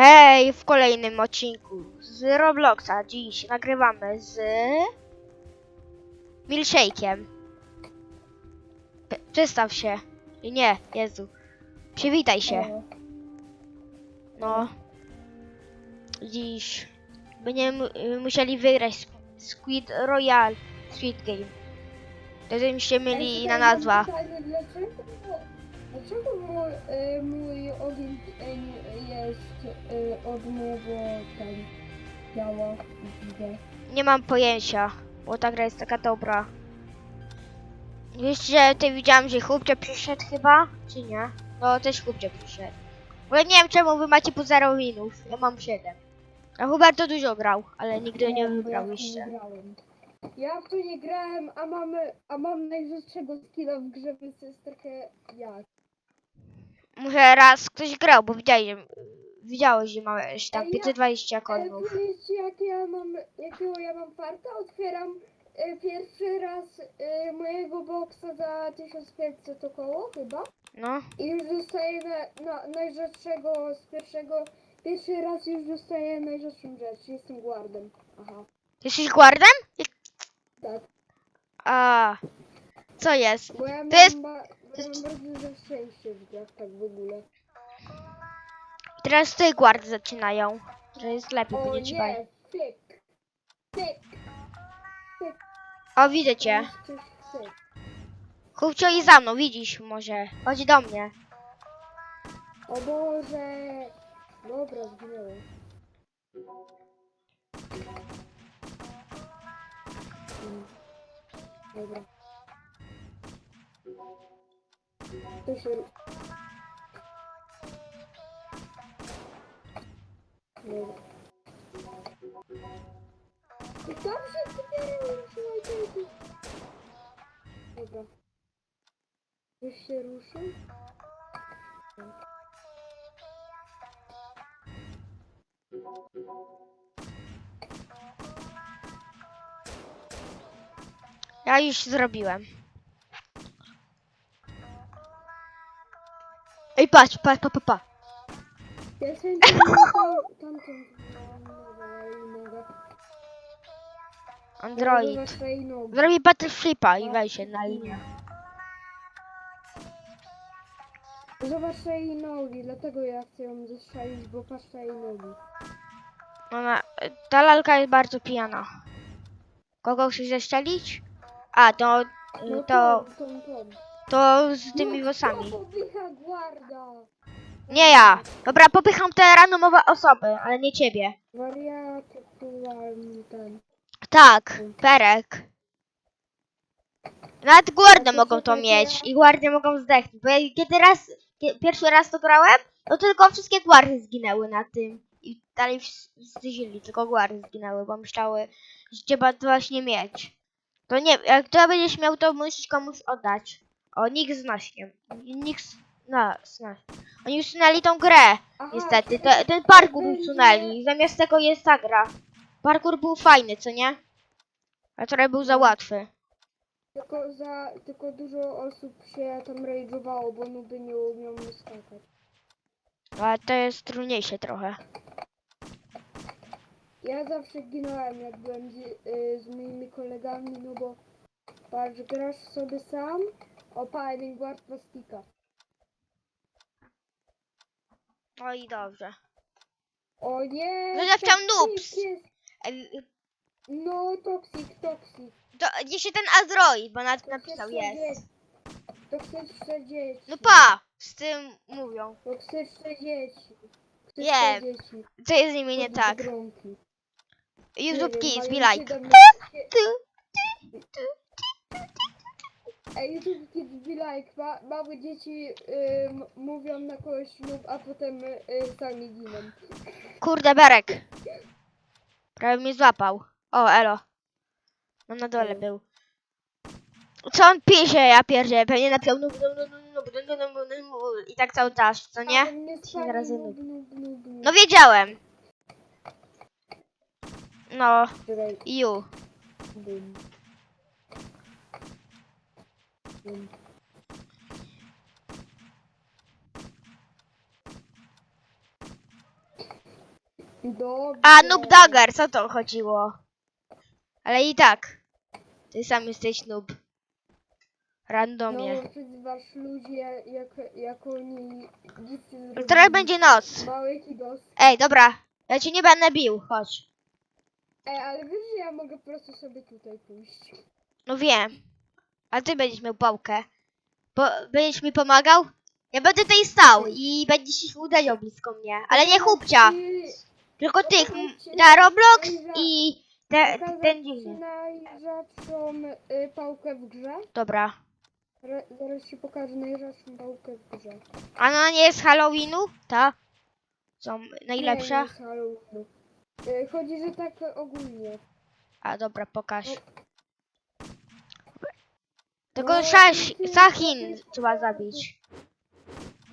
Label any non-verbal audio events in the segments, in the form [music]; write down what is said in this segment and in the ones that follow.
Hej, w kolejnym odcinku z Robloxa. Dziś nagrywamy z Milshake'iem. Przedstaw się. Nie, Jezu. Przywitaj się. No. Dziś będziemy mu- musieli wygrać Squ- Squid Royal Squid Game. Będziemy mieli na nazwa. Dlaczego, mój, y, mój ogień y, jest y, od mojego ten widzę. Nie mam pojęcia, bo ta gra jest taka dobra. Wiesz, że ty widziałam, że chłopcze przyszedł chyba, czy nie? No, też chłopcze przyszedł. Bo ja nie wiem czemu wy macie po 0 minut, ja mam 7. A Hubert to dużo grał, ale nigdy nie bo ja wygrał w to jeszcze. Nie grałem. Ja w to nie grałem, a mamy, a mam najrzadszego skilla w grze, więc to jest trochę jak. Może raz ktoś grał, bo widziałem, widziałeś, że małeś tam Ej, ja- 520 Ale kodów. wiecie, jak ja mam, jakiego ja mam farta? Otwieram y, pierwszy raz y, mojego boksa za 1500 około chyba. No, I już dostaję na, na, najrzadszego z pierwszego. Pierwszy raz już dostaję najrzadszą rzecz. Jestem guardem. Aha, jesteś guardem? tak. A, co jest? Bo ja mam, To jest- ba, ja mam bardzo dużo szczęścia w grach, tak w ogóle. Teraz ty guard zaczynają. To jest lepiej, bo O nie trzeba. nie, fyk. Fyk. O, widzę cię. Coś fyk. Chłopcio i za mną, widzisz może. Chodź do mnie. O Boże. Dobra, zginęłem. Mm. Dobra. Mhm. Dobra. Dobrze, zbieram słuchajcie. Dobra. Już się ruszył? Ja już zrobiłem. Patrz, patrz, pa, pa, pa. Android. Zrobi battle flipa i weź się na linię. Zobacz tej nogi, dlatego ja chcę ją zestrzelić, bo patrz tej nogi. Ona, ta lalka jest bardzo pijana. Kogo chcesz zeszczelić? A, to, No to, tą, tą, tą. To z tymi No, włosami. popycha guarda? Nie ja. Dobra, popycham te randomowe osoby, ale nie ciebie. Aktualny ten. Tak, Perek. Nawet guardy mogą to mieć i guardy mogą zdechnąć. Bo ja kiedy raz, kie- pierwszy raz to grałem, to tylko wszystkie guardy zginęły na tym. I dalej zdyzili, tylko guardy zginęły, bo myślały, że trzeba to właśnie mieć. To nie, jak to będziesz miał, to musisz komuś oddać. O, nikt z. Nikt nas, nas. Oni usunęli tą grę, Aha, niestety. Te, ten parkour usunęli. Zamiast tego jest ta gra. Parkour był fajny, co nie? A trochę był za łatwy. Tylko, za, tylko dużo osób się tam rage'owało, bo nuby nie umią skakać. Ale to jest trudniejsze trochę. Ja zawsze ginąłem, jak byłem z, y, z moimi kolegami, no bo patrz, grasz sobie sam, opa, jeden guard plastika. No i dobrze. O nie! No noobs. jest. Ej, No, toksik, toksik. To gdzieś ten Android, bo nawet napisał jest. Toksyczne dzieci. No pa! Z tym mówią. Toksyczne dzieci. Toksyczne Nie, dzieci. Co jest z nimi nie tak? Biedronki. YouTube Nie wiem, be mają like. siedem- Ty. Ej, YouTube Kids be like. Ma, małe dzieci y, mówią na kogoś lub, a potem y, sami giną. Kurde, Berek. Prawie mnie złapał. O, elo. No na dole był. Co on pisze, ja pierdzie, pewnie napisał nub, nub, nub, nub, nub, nub, nub, nub, i tak cały czas, co nie? Spali razy nub. No wiedziałem. No, you. bum. Bum. Dobrze. A, Noob Dagger, co to chodziło? Ale i tak. Ty sam jesteś noob. Randomie. No, przyzywasz ludzi, jak, jak, jak oni nic nie zrobili. Teraz będzie noc. Małych i dos. Ej, dobra. Ja cię nie będę bił, chodź. Ej, ale wiesz, że ja mogę po prostu sobie tutaj pójść. No wiem. A ty będziesz miał pałkę. Bo będziesz mi pomagał? Ja będę tutaj stał i będziesz się uderzał blisko mnie. Ale nie chłopcia. Ci- Tylko tych. Na Roblox i te, ten dziwny. najrzadszą y, pałkę w grze. Dobra. Re, zaraz ci pokażę najrzadszą pałkę w grze. A ona nie jest Halloweenu? Ta? Są Nie, najlepsza? nie Halloweenu. Y, Chodzi, że tak ogólnie. A dobra, pokaż. No. Tylko No, szaś, ty- Sachin trzeba zabić.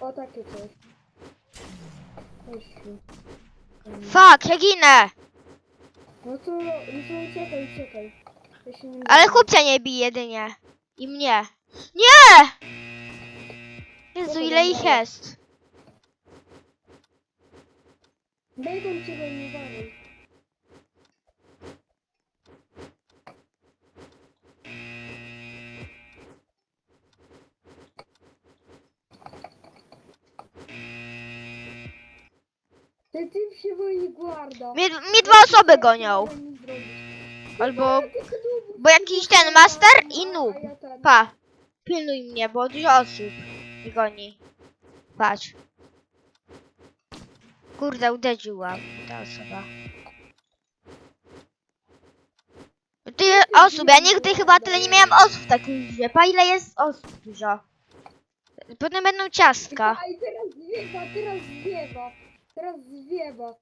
O, takie coś. Mm. Fuck, ja ginę! No to, no to uciekaj, uciekaj. Ja się nie Ale boję. chłopcia nie bij jedynie. I mnie. Nie! Jezu, ile ich jest? Bacon cię go nie walej. Ty typ się boi guarda. Mnie, mnie dwa osoby gonią. Albo, bo jakiś ten master i noob. Pa, pilnuj mnie, bo dużo osób mnie goni. Patrz. Kurde, uderzyła ta osoba. Tyle osób, ja nigdy chyba tyle nie miałam osób w takiej grze. Pa, ile jest osób dużo. Potem będą ciastka. Aj, teraz zwiewa, teraz zwiewa. Teraz zwiewa.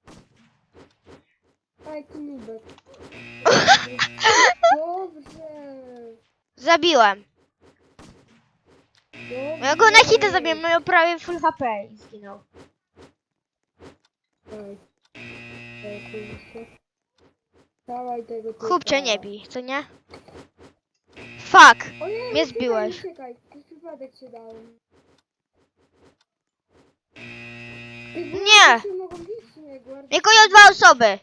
Aj, knubek. [laughs] Dobrze. Zabiłem. Dobrze. Ja go na hita zabiłem, miał prawie full HP i zginął. Dawaj. Dawaj tego typa. Chłopcze nie bij, co nie? Fuck! Ojej, Mnie zbiłeś. Przez przypadek się dałem. Nie. Mnie gonią dwa osoby.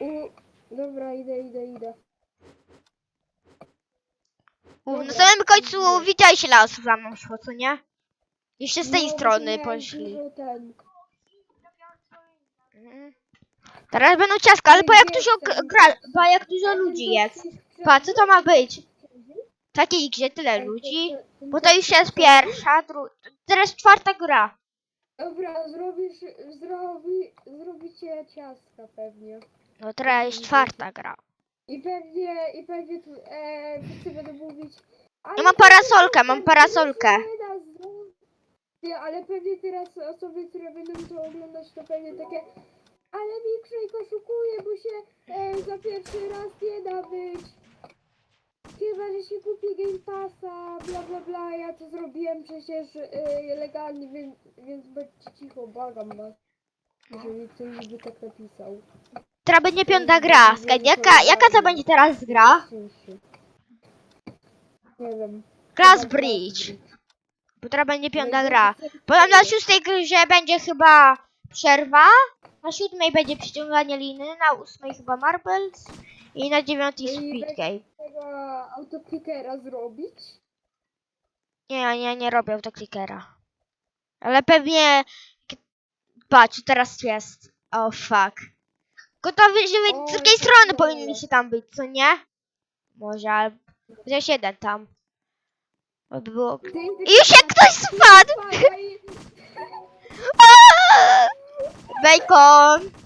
U... Dobra, idę, idę, idę. U, na Dobra. samym końcu widziaj się las za mną szło, co nie? Jeszcze z tej No, strony miałem poszli. dużo Ten. Mhm. Teraz będą ciastka, ale po jak dużo gra, po jak dużo ludzi jest. Pa, co to ma być? W takiej grze tyle ludzi? Bo to już jest pierwsza, druga, teraz czwarta gra. Dobra, zrobisz, zrobi, zrobicie ciastka pewnie. No teraz jest czwarta gra. I pewnie, i pewnie tu, e, wszyscy będą mówić. ale mam to parasolkę, mam parasolkę. nie da zrobić. Nie, ale pewnie teraz osoby, które będą to oglądać, to pewnie takie. Ale Milkshake oszukuje, bo się e, za pierwszy raz nie da być. Chyba, że się kupi Game Passa, bla bla bla. Ja to zrobiłem przecież e, legalnie, więc, więc bądźcie cicho, błagam was. Jeżeli ktoś by tak napisał. Teraz będzie piąta gra. Skype, jaka, jaka to będzie teraz gra? Nie wiem. Class Chyba Bridge. Bo teraz będzie piąta gra. Potem na szóstej grze będzie chyba przerwa. Na siódmej będzie przyciąganie liny, na ósmej chyba Marbles i na dziewiątej I Speed Game. Tego autoklikera zrobić. Nie, nie, nie robią tak clickera. Ale pewnie... Patrz, teraz jest. Oh fuck. Gotowy, żeby z drugiej strony dobra. powinni się tam być, co nie? Może, ale... Chociaż jeden tam. By było... I już jak ktoś spadł! [laughs] Bacon!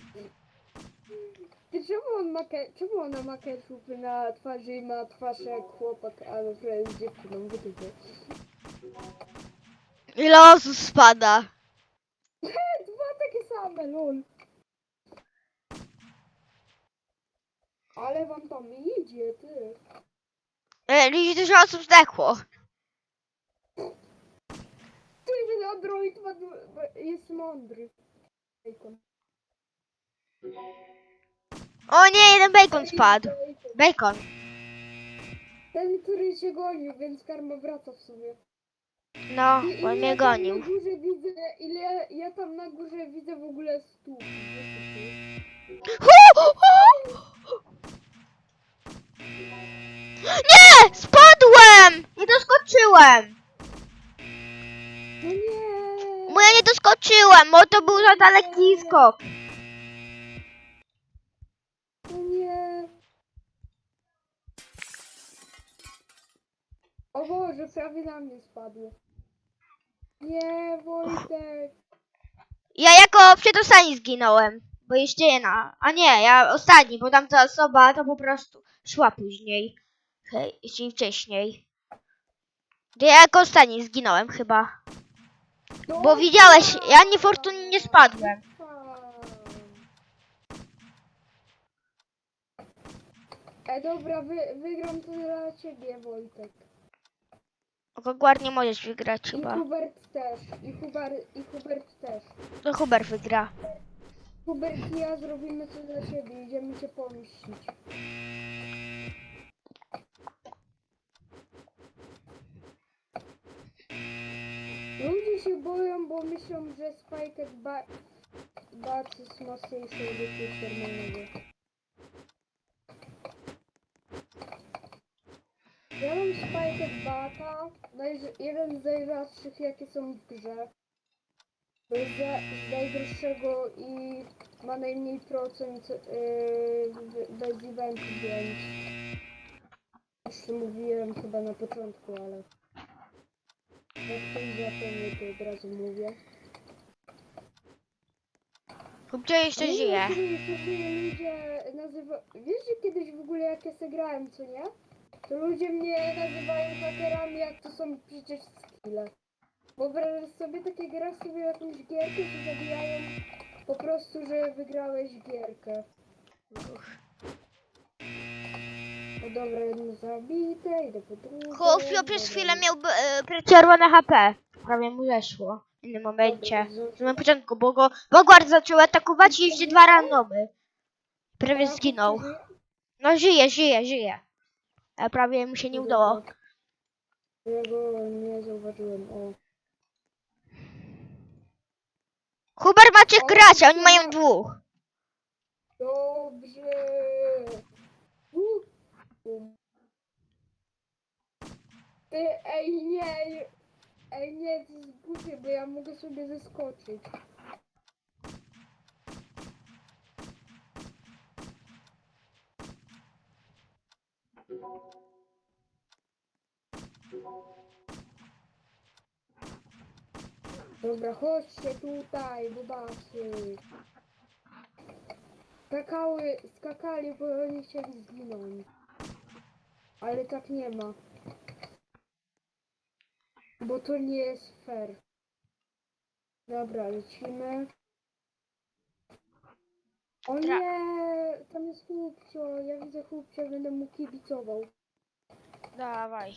On ma ke- czemu ona ma ketchup na twarzy i ma twarz jak chłopak, a to jest dziewczyną, ty wiesz. Ile osób spada? [laughs] Dwa takie same, lol. Ale wam tam idzie, ty. E, Już dużo osób zdechło. Ty, ten android ma, du- jest mądry. Bacon. O nie, jeden bacon spadł. Bacon. Ten, który cię gonił, więc karma wraca w sumie. No, I- on ile mnie ja tam gonił. Na górze widzę, ile ja, ja tam na górze widzę w ogóle. Hu, hu! Nie! Spadłem! Nie doskoczyłem! No nie! Bo ja nie doskoczyłem, bo to był za daleki skok. O Boże, prawie na mnie spadło. Nie, Wojtek! Ja jako przedostani zginąłem. Bo jeszcze jedna. A nie, ja ostatni, bo tamta osoba to po prostu szła później. Hej, czyli wcześniej. Ja jako ostatni zginąłem chyba. No Bo widziałeś, ja niefortunnie nie spadłem. E dobra, wy, wygram to dla ciebie, Wojtek. Kogwar nie możesz wygrać I chyba. Hubert też. I, Hubar, I Hubert też. To Huber wygra. Hubert i ja zrobimy coś dla siebie. Idziemy cię pomścić. Ludzie się boją, bo myślą, że Spike ba Bat jest mocniejszy od jakiegoś Ja mam Spike Bata, jeden z najrzadszych jakie są w grze. Jest z najdroższego i ma najmniej procent yy, bez eventu, więc już mówiłem chyba na początku, ale jak ktoś zapomnie, to od razu mówię. Hubcie jeszcze żyje. wiem, Jeszcze żyje ludzie nazywa... Wiesz, że kiedyś w ogóle jak ja se grałem, co nie? Ludzie mnie nazywają hakerami, jak to są przecież skille. Wyobrażasz sobie takie grasz sobie jakąś gierkę, że zabijają po prostu, że wygrałeś gierkę. No dobra, jedno zabite, idę po drugie. Hufio przez chwilę miał e, czerwone HP. Prawie mu zeszło. W innym momencie. W samym początku, bo go Bogward zaczął atakować i jeszcze dwa randomy. Prawie zginął. No żyje, żyje, żyje. Ale prawie mu się nie udało. Ja go nie zauważyłem, o. Huber ma trzech graczy, a oni mają ma- dwóch. Dobrze. Ty, ej, nie. Ej, nie, to jest głupie, bo ja mogę sobie zeskoczyć. Dobra, chodźcie tutaj, bobasy. Skakały, skakali, bo oni chcieli zginąć. Ale tak nie ma. Bo to nie jest fair. Dobra, lecimy. O nie! Tam jest chłopcio. Ja widzę chłopcia, będę mu kibicował. Dawaj.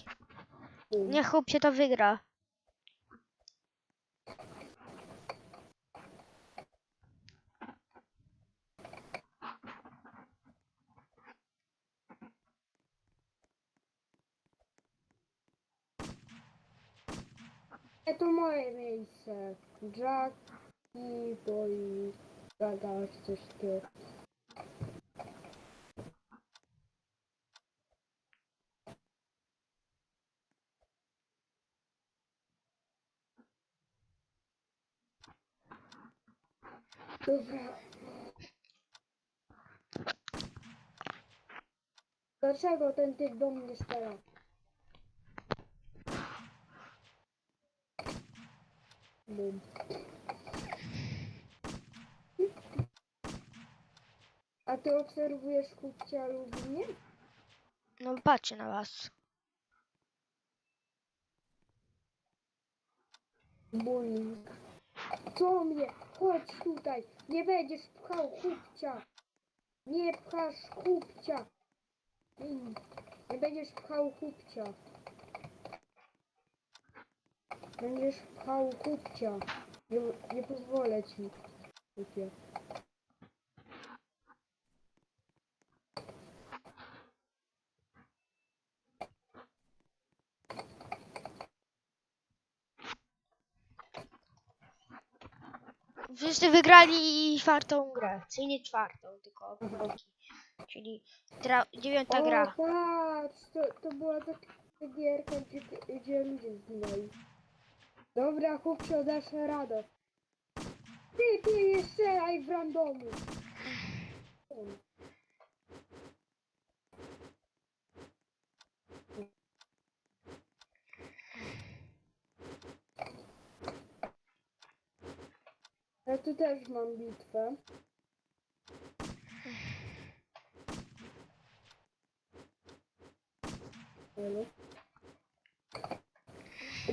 Bum. Niech się to wygra. E, to moje miejsce. Jack i boi. Czy coś takiego. Dobra. Dlaczego ten typ do mnie strzela? Bum. A ty obserwujesz kupcia lub mnie? No patrzcie na was. Bullying. Co mnie? Chodź tutaj. Nie będziesz pchał chłopcia. Nie pchasz. Mm. Nie będziesz pchał chłopcia. Będziesz pchał chłopcia. Nie, nie pozwolę ci. Chłopie. Wszyscy wygrali czwartą grę. Czyli nie czwartą, tylko drugi. Czyli dziewiąta O, gra. patrz, to, to była taka gierka, gdzie, gdzie ludzie zginęli. Dobra, chłopcze, dasz radę. Ty, ty, jeszcze w randomu. Ja tu też mam bitwę.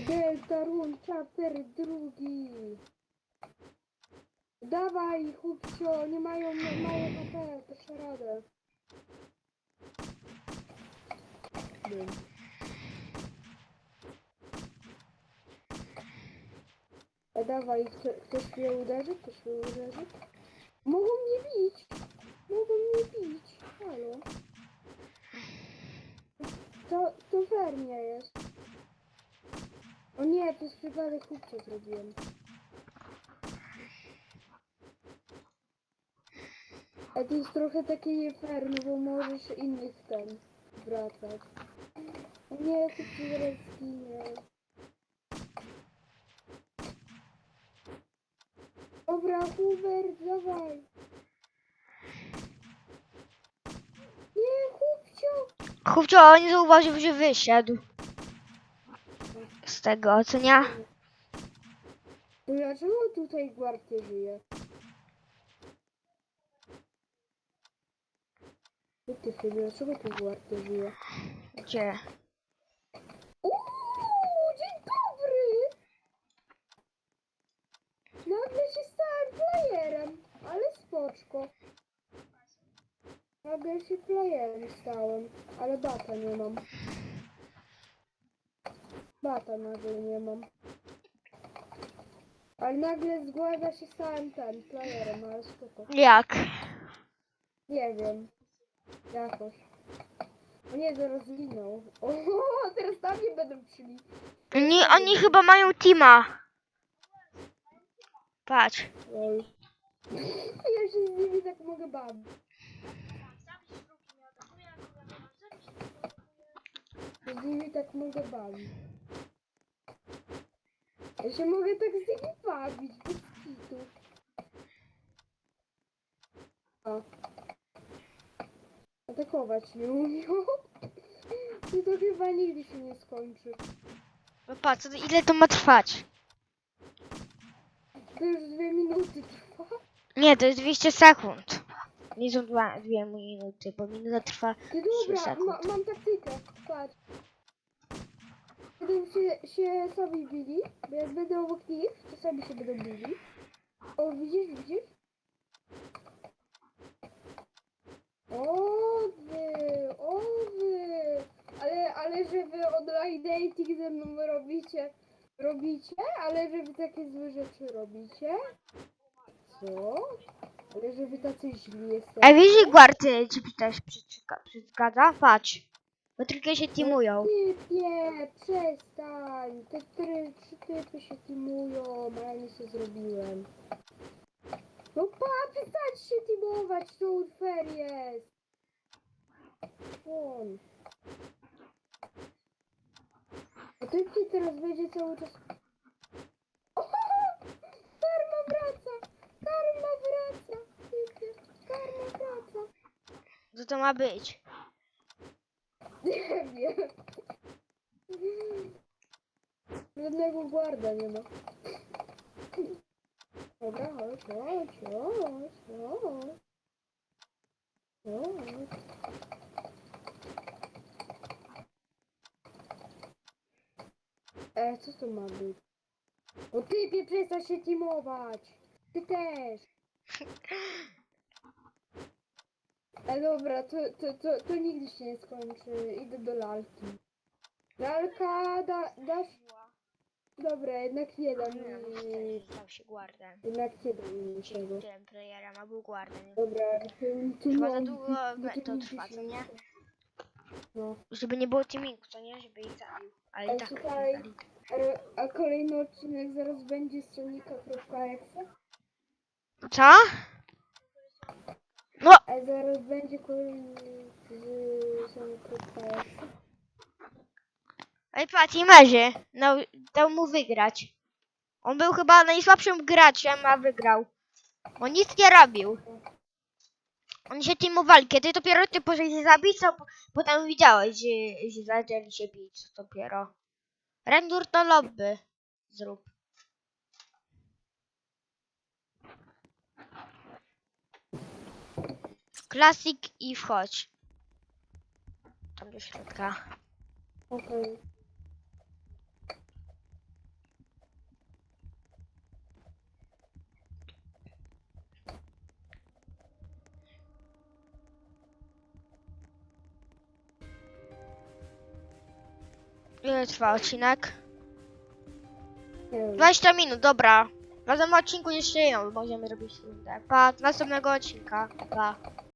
Delta Run Chapter drugi. Dawaj, chłopcio, nie mają mało HP, też radę. Bum. A dawaj, kto, ktoś mnie uderzy? Ktoś mnie uderzy? Mogą mnie bić! Mogą mnie bić! Halo? To, to nie jest. O nie, to jest przypadek chłopca zrobiłem. A to jest trochę takie nie no bo możesz innych ten wracać. Nie, chłopcy zaraz Dobra, Hubert, dawaj. Nie, chłopcio. Chłopcio, on nie zauważył, że wyszedł. Z tego, co nie? To dlaczego tutaj nie żyje? Co ty chyba, dlaczego tu nie żyje? Gdzie? Uuu, dzień dobry! Nagle się playerem, ale spoczko. Nagle się playerem stałem, ale bata nie mam. Bata nagle nie mam. Ale nagle zgłada się stałem ten, playerem, ale spoko. Jak? Nie wiem. Jakoś. O nie, zaraz zginął. [laughs] O, teraz tam nie będą szli. Oni, oni chyba mają teama. Patrz. Lol. Ja się z nimi tak mogę bawić. Z nimi tak mogę bawić. Ja się mogę tak z nimi bawić, bez kitu. O. Atakować nie umiał. I to chyba nigdy się nie skończy. No patrz, ile to ma trwać? To już dwie minuty trwa. Nie, to jest 200 sekund. Nie są dwa, dwie minuty, bo minuta trwa. Ty dobra, sekund. ma, mam taktykę. Patrz. Będą się, się sobie bili, bo jak będę obok nich, to sobie się będą bili. O, widzisz, widzisz? O wy, o wy. Ale, ale że wy online dating ze mną robicie, robicie? Ale że wy takie złe rzeczy robicie? Co? Ale że wy tacy źli jesteście? A wiesz, że Guardy ci też przeszkadza? Patrz. Bo tylko się teamują. Typie, przestań! Te trzy typy się teamują, a ja nic nie zrobiłem. No pa, przestań się teamować, to unfair jest! On. A typie teraz będzie cały czas... [laughs] Karma wraca! Karma wraca! Karma wraca! Co to ma być? [laughs] Nie wiem. Żadnego guarda nie ma. Dobra, chodź, chodź, chodź, chodź. Chodź. E, co to ma być? O typie, przestań się teamować! Ty też! E, dobra, to, to, to, to nigdy się nie skończy. Idę do lalki. Lalka, da, dasz... Dobra, jednak nie dam mi... stał się guardem. Jednak nie dam mi niczego. Tym playerem, a był guardem. Dobra, to, to Chyba za mam- długo to to nigdy trwa, się co nie? No. Żeby nie było teamingu, co nie? Żeby ich zabił. Ale Ej, i tak ich zabił. A, a kolejny odcinek zaraz będzie z Sonika.exe? Co? A zaraz będzie kolejny z samym Ej, patrz, i Merzy. No, dał mu wygrać. On był chyba najsłabszym graczem, a wygrał. On nic nie robił. Oni się teamowali. Kiedy dopiero ty poszedłeś się zabić, to po- potem widziałeś, że, że zaczęli się bić dopiero. Rendur to lobby. Zrób. Klasik i wchodź. Tam do środka. Okej. Ile trwa odcinek? Nie wiem. 20 minut, dobra. W następnym odcinku jeszcze jedną możemy robić rundę. Pa, następnego odcinka. Pa.